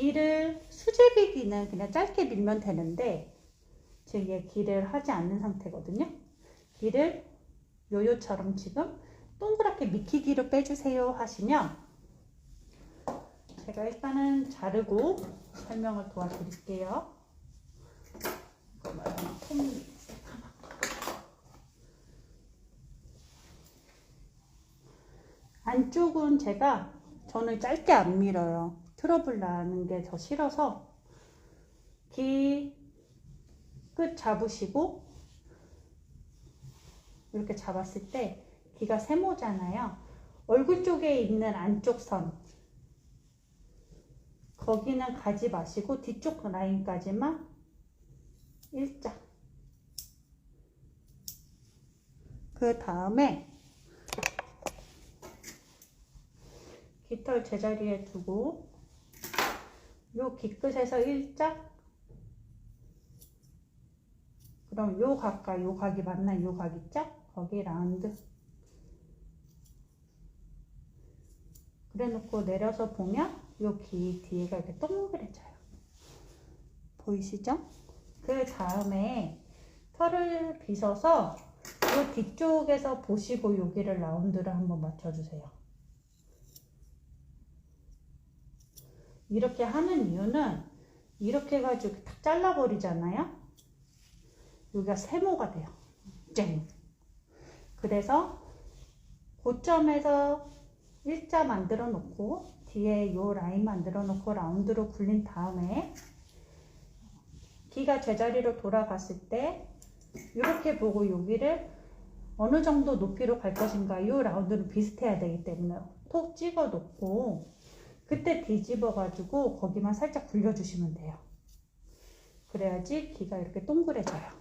길을 수제비기는 그냥 짧게 밀면 되는데 지금 얘 길을 하지 않는 상태거든요. 길을 요요처럼 지금 동그랗게 미키기로 빼주세요 하시면 제가 일단은 자르고 설명을 도와드릴게요. 안쪽은 제가 저는 짧게 안 밀어요. 트러블 나는 게 더 싫어서 귀 끝 잡으시고 이렇게 잡았을 때 귀가 세모잖아요. 얼굴 쪽에 있는 안쪽 선 거기는 가지 마시고 뒤쪽 라인까지만 일자 그 다음에 깃털 제자리에 두고 요 귀끝에서 일자? 그럼 요 각과 요 각이 맞나? 요 각 있죠? 거기 라운드. 그래 놓고 내려서 보면 요 귀 뒤에가 이렇게 동그래져요. 보이시죠? 그 다음에 털을 빗어서 요 뒤쪽에서 보시고 여기를 라운드를 한번 맞춰주세요 이렇게 하는 이유는 이렇게 해가지고 탁 잘라버리잖아요. 여기가 세모가 돼요. 쨍. 그래서 고점에서 일자 만들어 놓고 뒤에 요 라인 만들어 놓고 라운드로 굴린 다음에 귀가 제자리로 돌아갔을 때 이렇게 보고 여기를 어느 정도 높이로 갈 것인가 요 라운드는 비슷해야 되기 때문에 톡 찍어 놓고 그때 뒤집어 가지고 거기만 살짝 굴려주시면 돼요. 그래야지 귀가 이렇게 동그래져요.